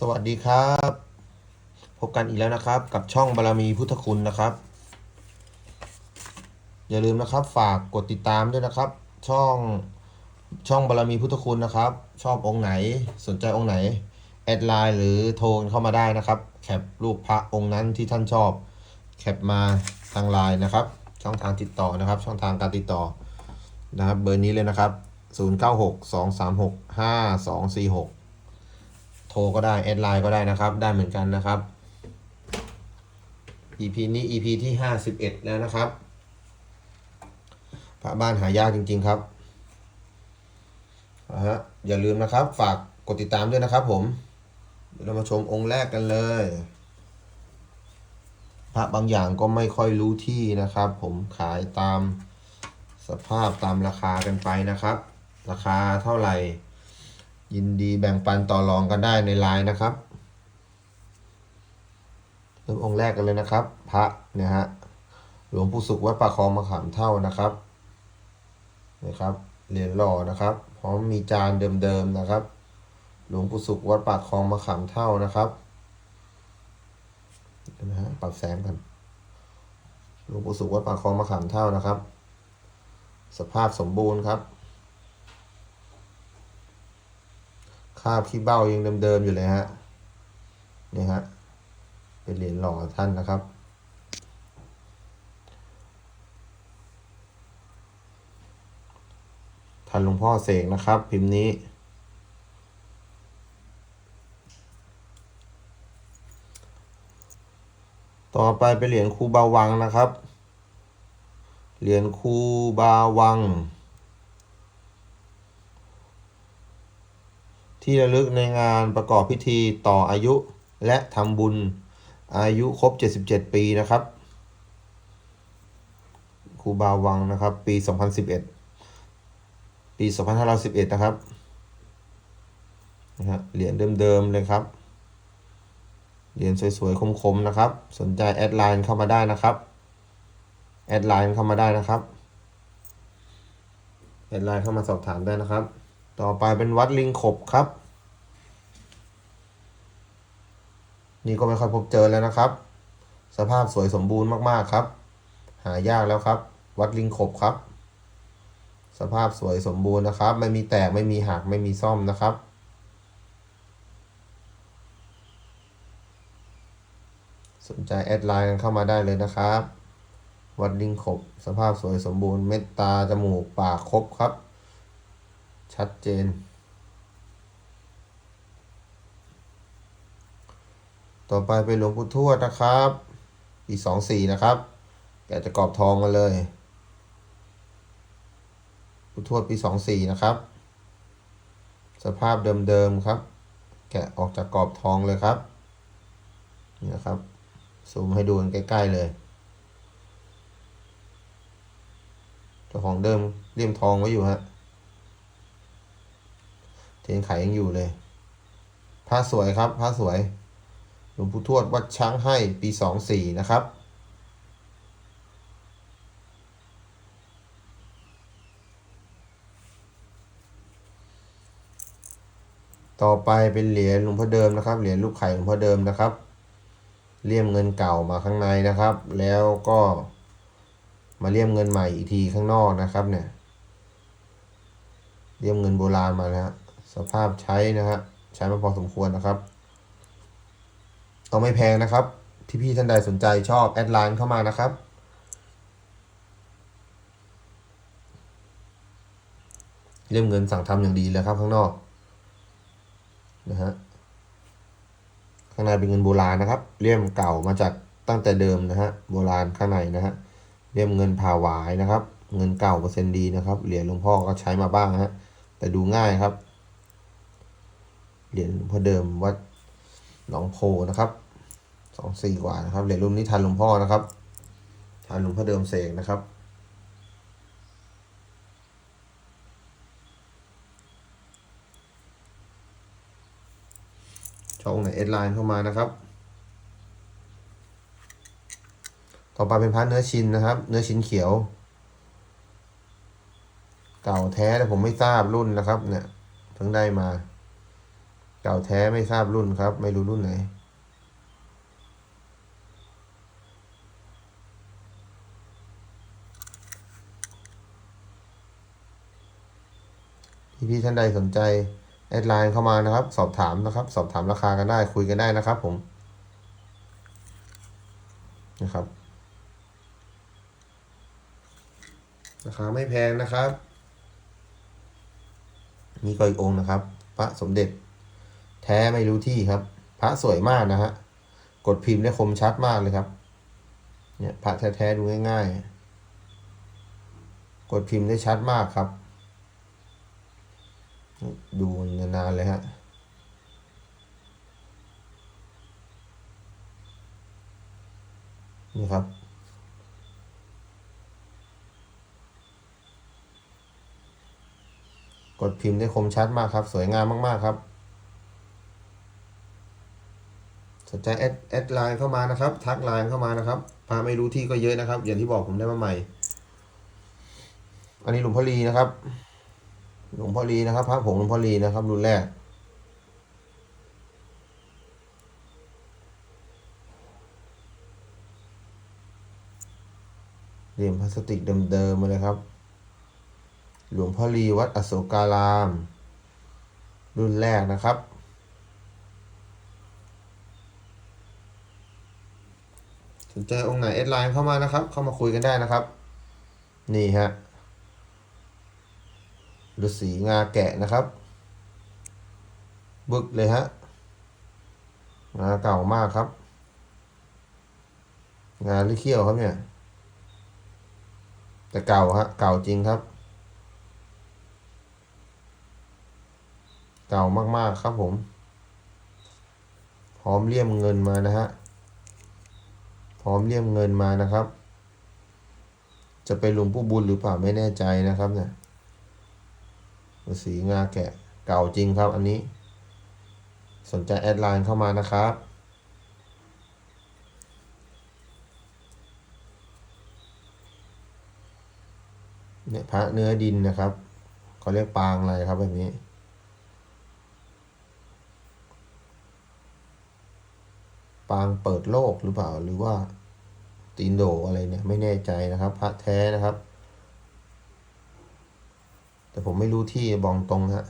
สวัสดีครับ พบกันอีกแล้วนะครับ กับช่องบารมีพุทธคุณนะครับ อย่าลืมนะครับ ฝากกดติดตามด้วยนะครับ ช่องช่องบารมีพุทธคุณนะครับ ชอบองค์ไหนสนใจองค์ไหนแอดไลน์หรือโทรเข้ามาได้นะครับ แคปรูปพระองค์นั้นที่ท่านชอบ แคปมาทางไลน์นะครับ ช่องทางติดต่อนะครับ ช่องทางการติดต่อนะครับ เบอร์นี้เลยนะครับ 0962365246 ทรก็ได้แอดไลน์ก็ได้นะครับ ได้เหมือนกันนะครับ EP นี้ EP ที่51แล้วนะครับพระบ้านหายากจริง ๆครับนะฮะอย่าลืมนะครับ ฝากกดติดตามด้วยนะครับ ผมเดี๋ยวเรามาชมองค์แรกกันเลยพระบางอย่างก็ไม่ค่อยรู้ที่นะครับ ผมขายตามสภาพตามราคากันไปนะครับ ราคาเท่าไหร่ ยินดีแบ่งปันต่อรองกันได้ในไลน์นะครับเริ่มองค์แรกกันเลยนะครับ พระเนี่ยฮะหลวงปู่สุขวัดปากคลองมะขามเท่านะครับนะครับเหรียญหล่อนะครับพร้อมมีจานเดิมๆนะครับ หลวงปู่สุขวัดปากคลองมะขามเท่านะครับนะฮะปรับแสงกันหลวงปู่สุขวัดปากคลองมะขามเท่านะครับ สภาพสมบูรณ์ครับ คราบขี้เบ้ายังเดิมๆอยู่เลยฮะนี่ฮะเป็นเหรียญหล่อท่านนะครับ ทันหลวงพ่อเสกนะครับ พิมพ์นี้ ต่อไปเป็นเหรียญครูบาวังนะครับ เหรียญครูบาวัง ที่ระลึกในงานประกอบพิธีต่ออายุและทำบุญอายุครบ 77 ปีนะครับครูบาวังนะครับ ปี 2011 ปี 2511 นะครับนะฮะเหรียญเดิมๆเลยครับ เหรียญสวยๆ คมๆ นะครับ สนใจแอดไลน์เข้ามาได้นะครับ แอดไลน์เข้ามาได้นะครับ แอดไลน์เข้ามาสอบถามได้นะครับ ต่อไปเป็นวัดลิงขบครับ นี่ก็ไม่ค่อยพบเจอแล้วนะครับ สภาพสวยสมบูรณ์มากๆครับ หายากแล้วครับ วัดลิงขบครับ สภาพสวยสมบูรณ์นะครับ ไม่มีแตกไม่มีหักไม่มีซ่อมนะครับสนใจแอดไลน์กันเข้ามาได้เลยนะครับ วัดลิงขบ สภาพสวยสมบูรณ์ เม็ดตา จมูก ปาก ครบครับ ชัดเจน ต่อไปเป็นหลวงปู่ทวดนะครับ ปีสองสี่นะครับแกจะกรอบทองมาเลยปู่ทวดปีสองสี่นะครับ สภาพเดิมๆครับ แกะออกจากกรอบทองเลยครับนี่นะครับซูมให้ดูกันใกล้ ๆ เลยเจ้าของเดิมเลี่ยมทองไว้อยู่ฮะ เทียนไขยังอยู่เลยผ้าสวยครับผ้าสวยหลวงปู่ทวดวัดช้างให้ปีสองสี่นะครับ ต่อไปเป็นเหรียญหลวงพ่อเดิมนะครับ เหรียญลูกไข่หลวงพ่อเดิมนะครับ เลี่ยมเงินเก่ามาข้างในนะครับ แล้วก็มาเลี่ยมเงินใหม่อีกทีข้างนอกนะครับเนี่ย เลี่ยมเงินโบราณมาแล้ว สภาพใช้นะฮะใช้มาพอสมควรนะครับ เอาไม่แพงนะครับ ที่พี่ท่านใดสนใจชอบแอดไลน์เข้ามานะครับ เลี่ยมเงินสั่งทำอย่างดีเลยครับข้างนอกนะฮะข้างในเป็นเงินโบราณนะครับเลี่ยมเก่ามาจากตั้งแต่เดิมนะฮะโบราณข้างในนะฮะเลี่ยมเงินผ่าหวายนะครับ เงินเก่าเปอร์เซ็นต์ดีนะครับเหรียญหลวงพ่อก็ใช้มาบ้างฮะแต่ดูง่ายครับ เหรียญพ่อเดิมวัดหนองโพนะครับสองสี่กว่านะครับเหรียญรุ่นนี้ทันหลวงพ่อนะครับทันหลวงพ่อเดิมเสกนะครับช่องไหนเอดไลน์เข้ามานะครับ ต่อไปเป็นพระเนื้อชิ้นนะครับ เนื้อชิ้นเขียว เก่าแท้แต่ผมไม่ทราบรุ่นนะครับ เนี่ยเพิ่งได้มา เก่าแท้ไม่ทราบรุ่นครับ ไม่รู้รุ่นไหนพี่พี่ๆท่านใดสนใจแอดไลน์เข้ามานะครับ สอบถามนะครับ สอบถามราคากันได้คุยกันได้นะครับผมนะครับ ราคาไม่แพงนะครับ นี่ก็อีกองค์นะครับ พระสมเด็จ แท้ไม่รู้ที่ครับ พระสวยมากนะฮะ กดพิมพ์ได้คมชัดมากเลยครับ เนี่ยพระแท้ๆดูง่ายๆ กดพิมพ์ได้ชัดมากครับ ดูนานๆเลยฮะนี่ครับ กดพิมพ์ได้คมชัดมากครับ สวยงามมากๆครับ สนใจแอดแอดไลน์เข้ามานะครับ ทักไลน์เข้ามานะครับ พาไม่รู้ที่ก็เยอะนะครับ อย่างที่บอกผมได้มาใหม่ อันนี้หลวงพ่อลีนะครับ หลวงพ่อลีนะครับพระผงหลวงพ่อลีนะครับ รุ่นแรก เหรียญพลาสติกเดิมๆมาเลยครับ หลวงพ่อลีวัดอโศการาม รุ่นแรกนะครับ นใจองค์ไหนแอดไลน์เข้ามานะครับ เข้ามาคุยกันได้นะครับ นี่ฮะฤาษีงาแกะนะครับ บึกเลยฮะงาเก่ามากครับ งาลิเขี้ยวครับเนี่ย แต่เก่าฮะเก่าจริงครับ เก่ามากๆครับผม พร้อมเลี่ยมเงินมานะฮะ ร้อมเลี่ยมเงินมานะครับ จะเป็นหลวงปู่บุญหรือเปล่าไม่แน่ใจนะครับเนี่ยฤาษีงาแกะเก่าจริงครับอันนี้ สนใจแอดไลน์เข้ามานะครับเนี่ยพระเนื้อดินนะครับเขาเรียกปางอะไรครับแบบนี้ ปางเปิดโลกหรือเปล่า หรือว่าตีนโดอะไรเนี่ยไม่แน่ใจนะครับ พระแท้นะครับ แต่ผมไม่รู้ที่บอกตรงฮะ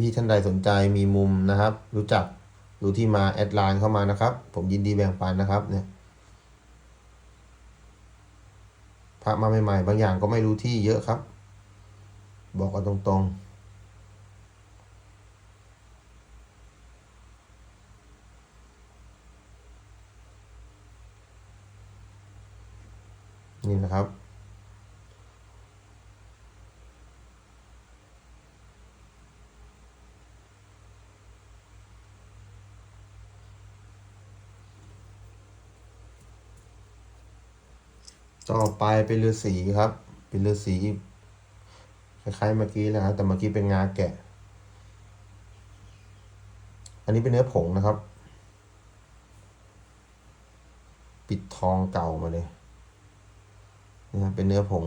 พี่ๆท่านใดสนใจมีมุมนะครับ รู้จักรู้ที่มาแอดไลน์เข้ามานะครับ ผมยินดีแบ่งปันนะครับเนี่ยพระมาใหม่ๆบางอย่างก็ไม่รู้ที่เยอะครับ บอกกันตรงๆ นี่นะครับ ต่อไปเป็นฤาษีครับ เป็นฤาษีคล้ายๆเมื่อกี้แหละครับแต่เมื่อกี้เป็นงาแกะ อันนี้เป็นเนื้อผงนะครับ ปิดทองเก่ามาเลย นะครับเป็นเนื้อผง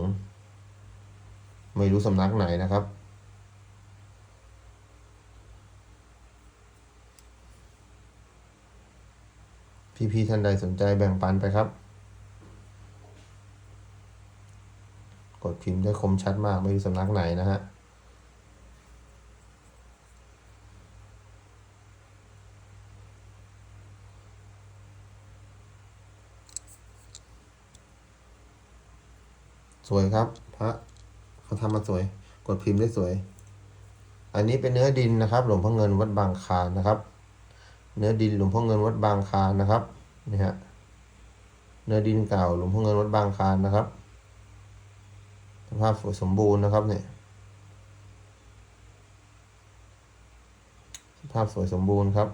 ไม่รู้สำนักไหนนะครับ พี่ๆท่านใดสนใจแบ่งปันไปครับ กดพิมพ์ได้คมชัดมากไม่รู้สำนักไหนนะฮะ สวยครับ พระเขาทำมาสวย กดพิมพ์ได้สวย อันนี้เป็นเนื้อดินนะครับ หลวงพ่อเงินวัดบางคานนะครับ เนื้อดินหลวงพ่อเงินวัดบางคานนะครับนี่ฮะเนื้อดินเก่าหลวงพ่อเงินวัดบางคานนะครับสภาพสวยสมบูรณ์นะครับเนี่ยสภาพสวยสมบูรณ์ครับ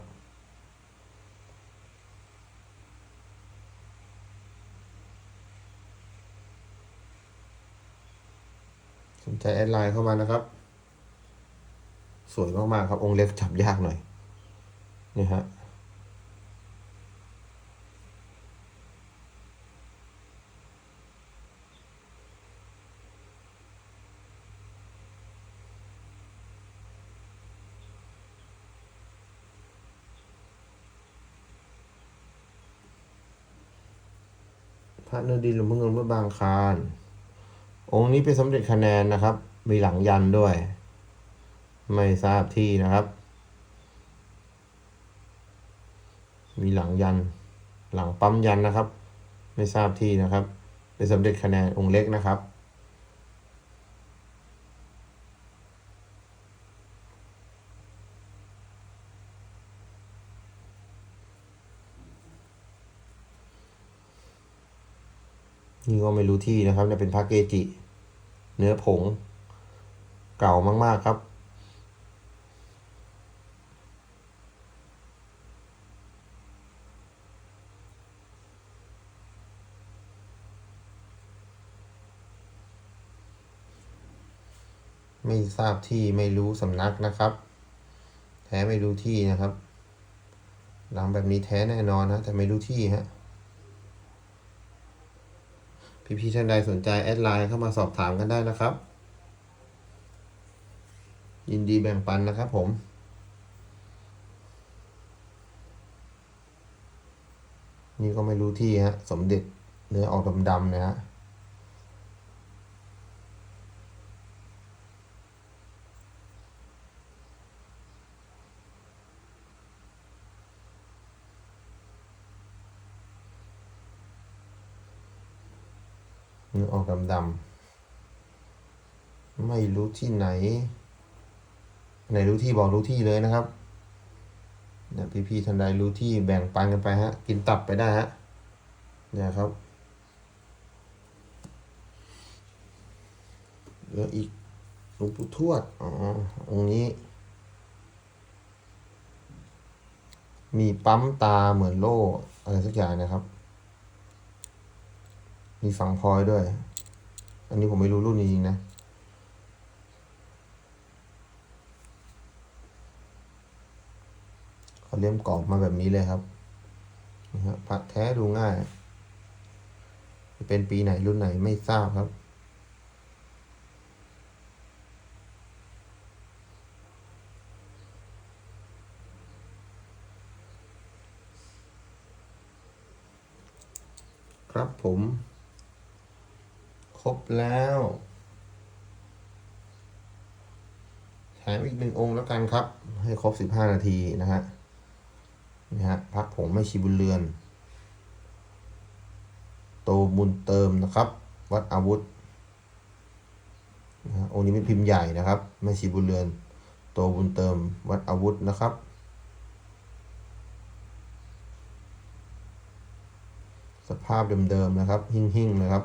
ช้แอดไลน์เข้ามานะครับ สวยมากๆครับองค์เล็กจับยากหน่อยนี่ฮะพระเนื้ดินหลวงพ่อเงินพระบางคาร องค์นี้เป็นสมเด็จคะแนนนะครับ มีหลังยันด้วย ไม่ทราบที่นะครับ มีหลังยัน หลังปั๊มยันนะครับ ไม่ทราบที่นะครับ เป็นสมเด็จคะแนนองค์เล็กนะครับ นี่ก็ไม่รู้ที่นะครับเนี่ยเป็นพระเกจิ เนื้อผง เก่ามาก ๆ ครับ ไม่ทราบที่ไม่รู้สำนักนะครับ แท้ไม่รู้ที่นะครับหลังแบบนี้แท้แน่นอนนะแต่ไม่รู้ที่ฮะ พี่ๆท่านใดสนใจแอดไลน์เข้ามาสอบถามกันได้นะครับ ยินดีแบ่งปันนะครับผมนี่ก็ไม่รู้ที่ฮะ สมเด็จเนื้อออกดำๆนะฮะ เนื้อออกดำๆไม่รู้ที่ไหน ไหนรู้ที่บอกรู้ที่เลยนะครับเนี่ยพี่ๆทันใดรู้ที่แบ่งปันกันไปฮะ กินตับไปได้ฮะเนี่ยครับเหลืออีกหลวงปู่ทวด อ๋อ องค์นี้ มีปั๊มตาเหมือนโล่อะไรสักอย่างนะครับ มีฝังพลอยด้วย อันนี้ผมไม่รู้รุ่นจริงๆนะ เขาเลี่ยมกรอบมาแบบนี้เลยครับนี่ฮะพระแท้ดูง่ายจะเป็นปีไหนรุ่นไหนไม่ทราบครับครับผม บแล้วแถมอีกหนึ่งองค์แล้วกันครับ ให้ครบสิบห้านาทีนะฮะนี่ฮะพระผงไม่ชีบุญเรือน โตบุญเติมนะครับ วัดอาวุธนะองค์นี้เป็นพิมพ์ใหญ่นะครับไม่ชีบุญเรือน โตบุญเติมวัดอาวุธนะครับสภาพเดิมๆนะครับ หิ่งๆนะครับ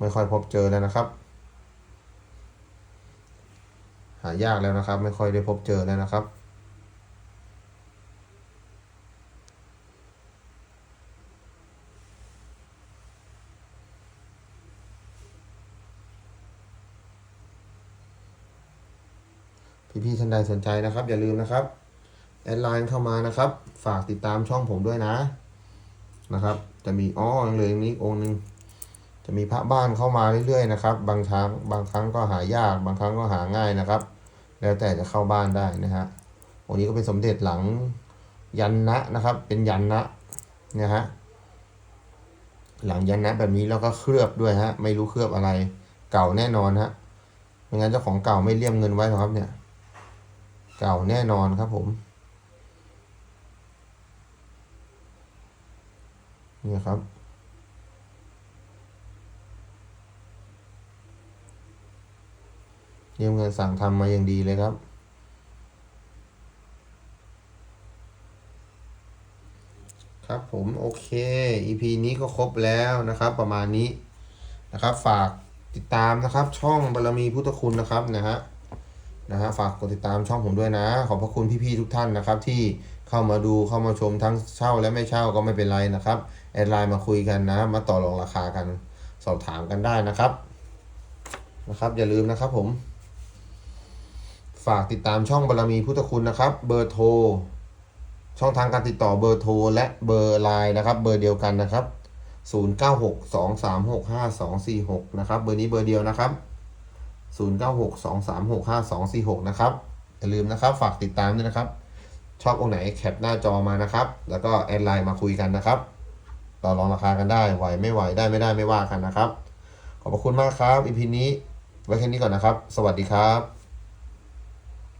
ไม่ค่อยพบเจอแล้วนะครับ หายากแล้วนะครับ ไม่ค่อยได้พบเจอแล้วนะครับ พี่ๆท่านใดสนใจนะครับ อย่าลืมนะครับแอดไลน์เข้ามานะครับ ฝากติดตามช่องผมด้วยนะนะครับ จะมีอ้อยังเหลยนี้องค์หนึง จะมีพระบ้านเข้ามาเรื่อยๆนะครับ บางครั้งบางครั้งก็หายาก บางครั้งก็หาง่ายนะครับ แล้วแต่จะเข้าบ้านได้นะฮะองค์นี้ก็เป็นสมเด็จหลังยันนะนะครับ เป็นยันนะนี่ยฮะหลังยันนะแบบนี้แล้วก็เคลือบด้วยฮะ ไม่รู้เคลือบอะไร เก่าแน่นอนฮะไม่งั้นเจ้าของเก่าไม่เลี่ยมเงินไว้หรอกครับ เนี่ย เก่าแน่นอนครับผมนี่ครับ เยี่ยมเงินสั่งทำมาอย่างดีเลยครับ ครับผมโอเค EP นี้ก็ครบแล้วนะครับ ประมาณนี้นะครับ ฝากติดตามนะครับ ช่องบารมีพุทธคุณนะครับนะฮะนะฮะฝากกดติดตามช่องผมด้วยนะ ขอบพระคุณพี่ๆทุกท่านนะครับ ที่เข้ามาดูเข้ามาชมทั้งเช่าและไม่เช่าก็ไม่เป็นไรนะครับแอดไลน์มาคุยกันนะ มาต่อรองราคากันสอบถามกันได้นะครับนะครับ อย่าลืมนะครับผม ฝากติดตามช่องบารมีพุทธคุณนะครับ เบอร์โทร ช่องทางการติดต่อเบอร์โทร และเบอร์ไลน์นะครับ เบอร์เดียวกันนะครับ 0962365246 นะครับ เบอร์นี้เบอร์เดียวนะครับ 0962365246 นะครับอย่าลืมนะครับฝากติดตามด้วยนะครับ ชอบองค์ไหนแคปหน้าจอมานะครับ แล้วก็แอดไลน์มาคุยกันนะครับต่อรองราคากันได้ไหวไม่ไหวได้ไม่ได้ไม่ว่ากันนะครับ ขอบคุณมากครับอีพีนี้ไว้แค่นี้ก่อนนะครับ สวัสดีครับ